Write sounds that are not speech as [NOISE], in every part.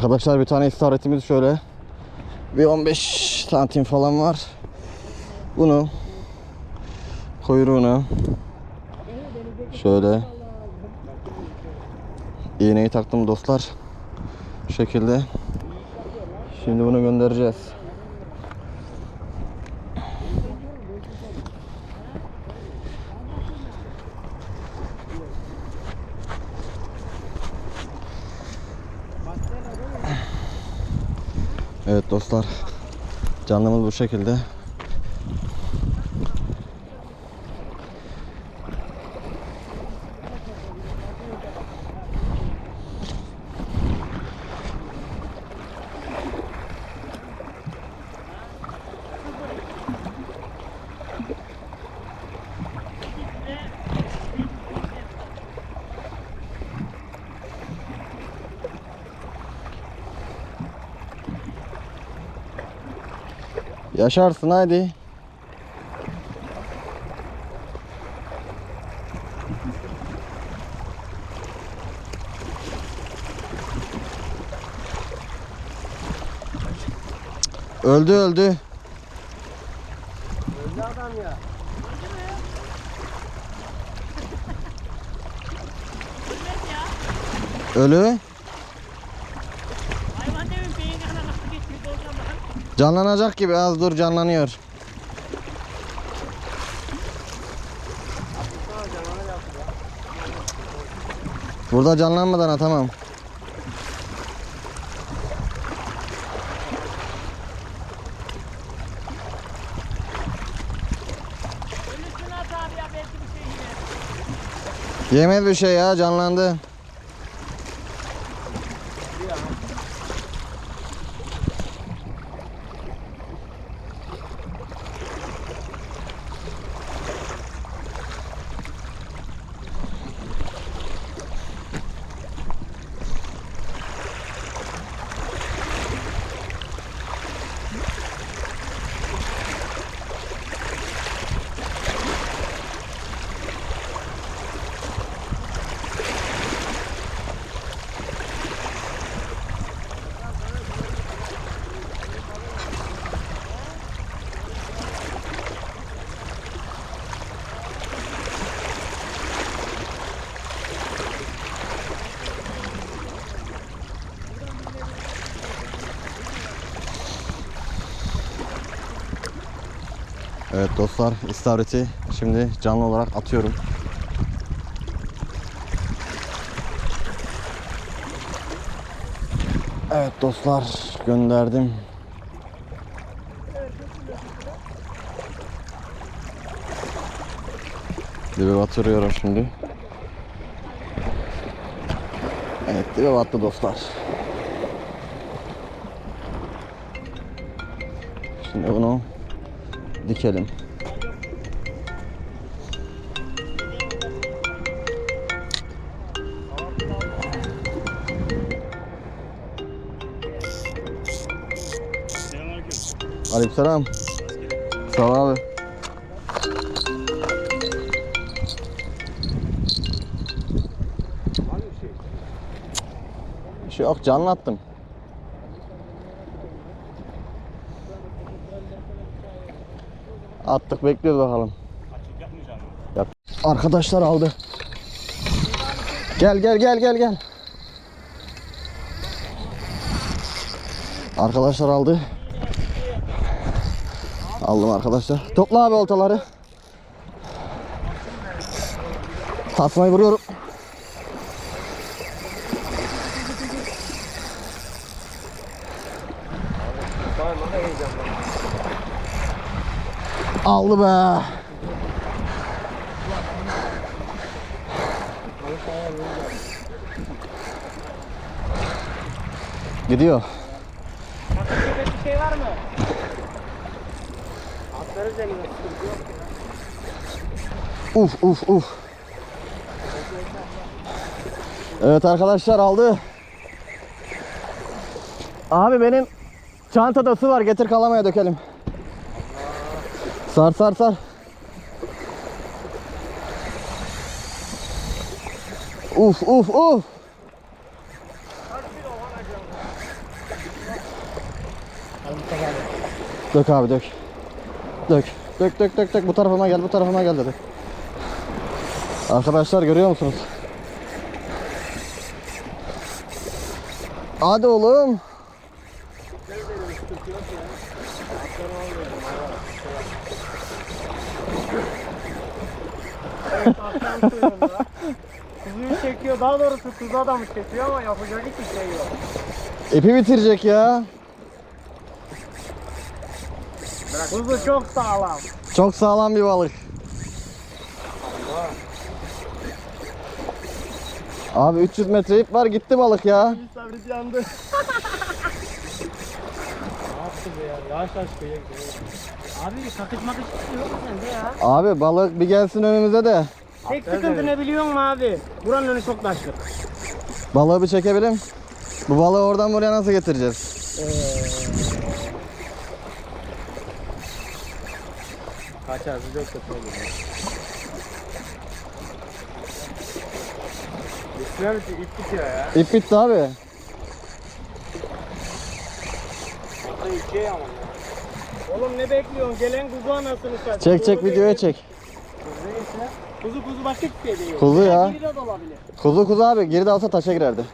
Arkadaşlar bir tane istavritimiz şöyle. Bir 15 santim falan var. Bunu kuyruğunu şöyle iğneyi taktım dostlar. Bu şekilde. Şimdi bunu göndereceğiz. Evet dostlar. Canlımız bu şekilde. Yaşarsın hadi. Öldü öldü. Öldü adam ya. Ölü. Hayvan demin Canlanacak gibi az dur canlanıyor. Burada canlanmadan atamam. Yemez bir şey ya canlandı. Evet dostlar istavriti şimdi canlı olarak atıyorum. Evet dostlar gönderdim. Dibe batırıyorum şimdi. Evet dibe battı dostlar. Şimdi bunu dikelim. Aleykümselam. Sağ ol abi. Bir şey? Yok canlı. Attık bekliyoruz bakalım. Yap. Arkadaşlar aldı. Gel gel gel gel gel. Arkadaşlar aldı. Aldım arkadaşlar. Topla abi oltaları. Tasmayı vuruyorum. Tamam bana heyecan var. Aldı be. Gidiyor. Bir şey var mı? Uf uf uf. Evet arkadaşlar aldı. Abi benim çantada su var getir kalamaya dökelim. Sar sar sar. Uf uf uf. Dök abi dök. Dök. Dök dök dök dök bu tarafıma gel bu tarafıma gel dedi. Arkadaşlar görüyor musunuz? Hadi oğlum. Akşam suyunda. Kuzuyu çekiyor. Daha doğrusu kuzu adamı çekiyor ama yapacak hiçbir şey yok. İpi bitirecek ya. Kuzu çok sağlam. Çok sağlam bir balık. Abi 300 metre ip var gitti balık ya. Sabrit yandı. [LAUGHS] ya? Yavaş yavaş kıyıya gidiyor. Abi sakız makız yok mu sende ya? Abi balık bir gelsin önümüze de. Tek sıkıntı ne biliyor musun abi? Buranın önü çok taşlık. Balığı bir çekebilirim. Bu balığı oradan buraya nasıl getireceğiz? Kaçar sıcak kötü olur. Üstüne bir ip bitiyor ya. İp bitti abi. Ülkeye ama. Oğlum ne bekliyorsun? Gelen kuzu anasını satayım. Çek çek videoya çek. Kuzu kuzu başka bir şey değil. Kuzu ya. Biri de olabilir. Kuzu kuzu abi geride alsa taşa girerdi.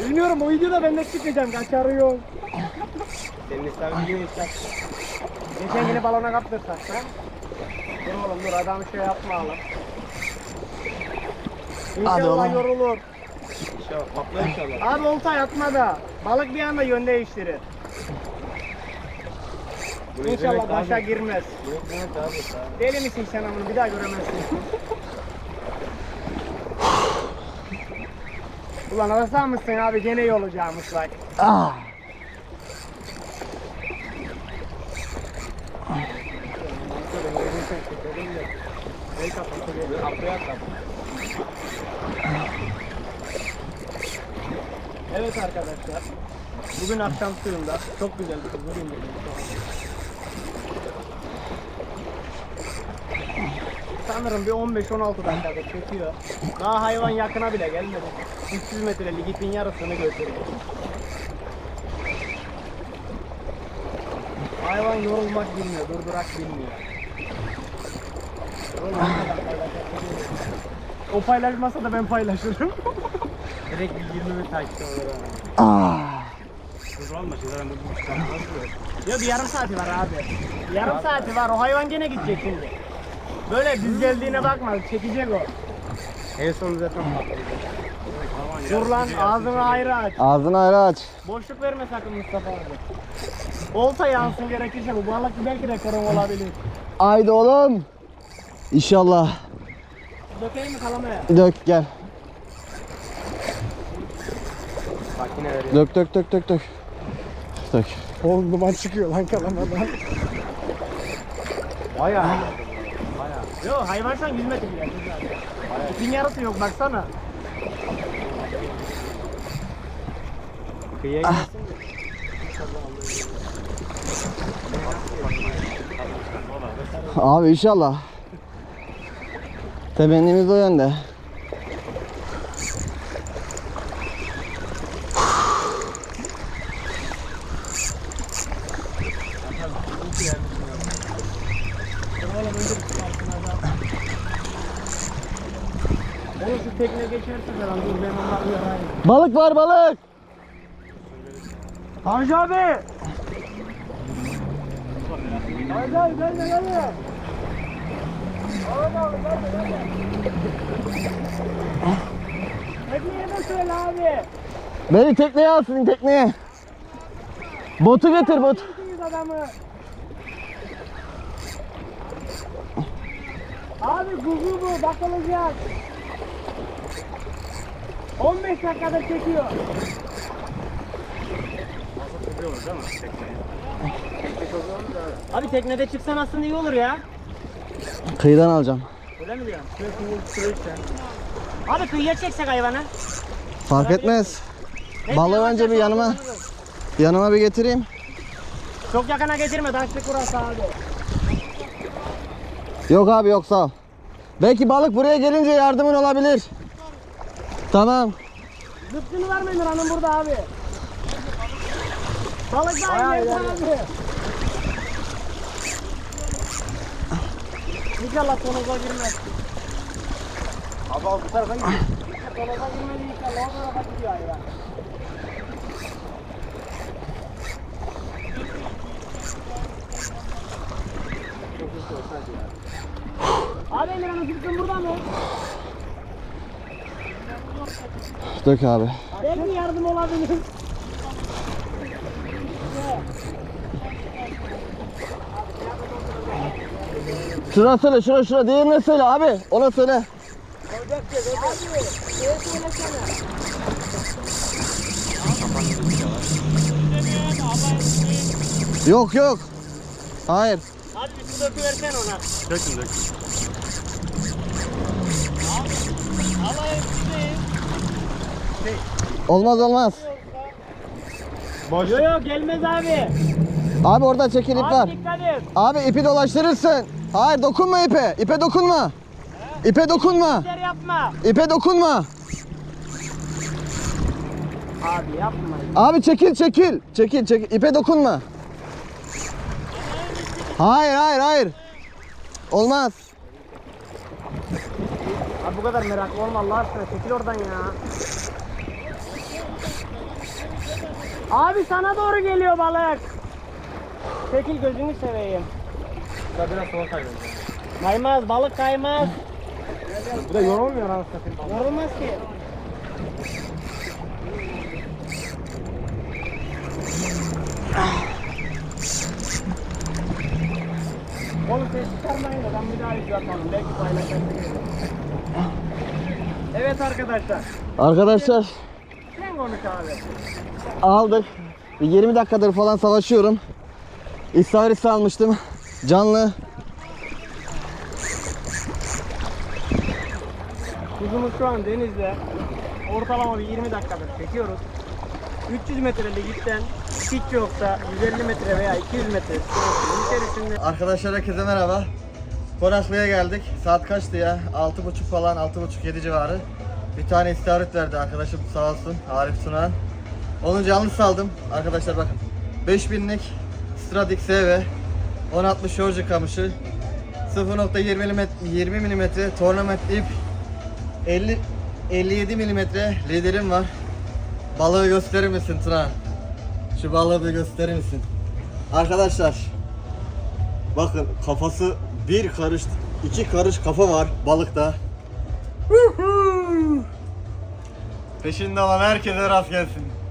Bilmiyorum o videoda ben de çıkacağım kaçarıyorum. Senin istavriyi ister. Geçen yine balona kaptırsak ha? Dur oğlum dur adam şey yapmayalım. Hadi İnşallah oğlum. yorulur. İnşallah patlar inşallah. Abi olta yatmada. Balık bir anda yön değiştirir. İnşallah başa girmez. Deli misin sen onu bir daha göremezsin. Ulan arasam mısın abi gene yolacağımış bak. Ah. Evet arkadaşlar. Bugün akşam suyunda çok güzel bir kızı indirdim. Sanırım bir 15-16 dakikada çekiyor. Daha hayvan yakına bile gelmedi. 300 metrelik ipin yarısını götürüyor. Hayvan yorulmak bilmiyor, durdurak bilmiyor. O paylaşmasa da ben paylaşırım. [LAUGHS] Direkt bir 20 bin takipçi olur. Ah. Dur olma şeyler bu bu çıkartmaz Yok bir yarım saati var abi. Bir yarım saati var. O hayvan gene gidecek şimdi. Böyle düz geldiğine bakma. Çekecek o. En son zaten Dur lan ağzını ayrı aç. Ağzını ayrı aç. Boşluk verme sakın Mustafa abi. Olta yansın gerekirse bu balık belki de korun olabilir. Haydi oğlum. İnşallah. Dökeyim mi kalamaya? Dök gel. Makine veriyor. Dök dök dök dök dök. Dök. Oğlum duman çıkıyor lan kalamadan. Baya. Baya. Yo hayvan şu an 100 metre zaten. İpin yarısı yok baksana. Kıyıya de. Abi inşallah. Temennimiz o yönde. Oğlum önce bir çıkarsın adam. Oğlum şu tekne geçerse falan dur ben onları yarayayım. Balık var balık. Hacı abi. Hacı abi gel de gel de. Hacı abi gel de gel de. Tekneye de söyle abi. Beni tekneye alsın tekneye. Botu getir bot. Adamı. Abi kuzu bu bakılacak. 15 dakikada çekiyor. Abi teknede çıksan aslında iyi olur ya. Kıyıdan alacağım. Öyle mi diyorsun? Abi kıyıya çeksek hayvanı. Fark etmez. Neyse, Balığı yavaş önce bir yavaş yanıma alırız. yanıma bir getireyim. Çok yakına getirme taşlık burası abi. Yok abi yok sağ ol. Belki balık buraya gelince yardımın olabilir. Tamam. Zıpkını var mı Emirhan'ın burada abi? Balık daha iyi abi. İnşallah tonoza girmez. Abi al bu tarafa gidiyor. Tonoza girmedi inşallah. O tarafa gidiyor ya. Abi Emirhan'ın sıkıntın burada mı? Dök abi. Belki yardım olabilir. Şuna söyle şuna şuna diğerine söyle abi. Ona söyle. Yok yok. Hayır. Abi bir su döküversen ona. Dökün dökün. Olmaz olmaz. Yok yok gelmez abi. Abi orada çekil ip var. Abi dikkat et. Abi ipi dolaştırırsın. Hayır dokunma ipe. İpe dokunma. İpe dokunma. Yapma. İpe dokunma. Abi yapma. Abi çekil çekil. Çekil çekil. İpe dokunma. Hayır hayır hayır. Olmaz. Abi bu kadar meraklı olma Allah aşkına. Çekil oradan ya. Abi sana doğru geliyor balık. Çekil gözünü seveyim. Ya biraz sola kaydı. Kaymaz balık kaymaz. Bu da yorulmuyor anasını satayım. Yorulmaz ki. Oğlum ses çıkarmayın da ben bir daha video atalım. Belki paylaşırsın. Evet arkadaşlar. Arkadaşlar Sen konuş abi. aldık. Bir 20 dakikadır falan savaşıyorum. İstavrit almıştım. Canlı. Kuzumuz şu an denizde. Ortalama bir 20 dakikadır çekiyoruz. 300 metrelik ipten hiç yoksa 150 metre veya 200 metre içerisinde Arkadaşlar herkese merhaba. Konaklı'ya geldik. Saat kaçtı ya? 6.30 falan, 6.30-7 civarı. Bir tane istavrit verdi arkadaşım sağ olsun Arif Sunan. Onu canlı saldım. Arkadaşlar bakın. 5000'lik Stradic SV 1060 Georgia kamışı 0.20 mm 20 mm tournament ip 50 57 mm liderim var. Balığı gösterir misin Turan? Şu balığı bir gösterir misin? Arkadaşlar Bakın kafası bir karış, iki karış kafa var balıkta. Peşinde olan herkese rast gelsin.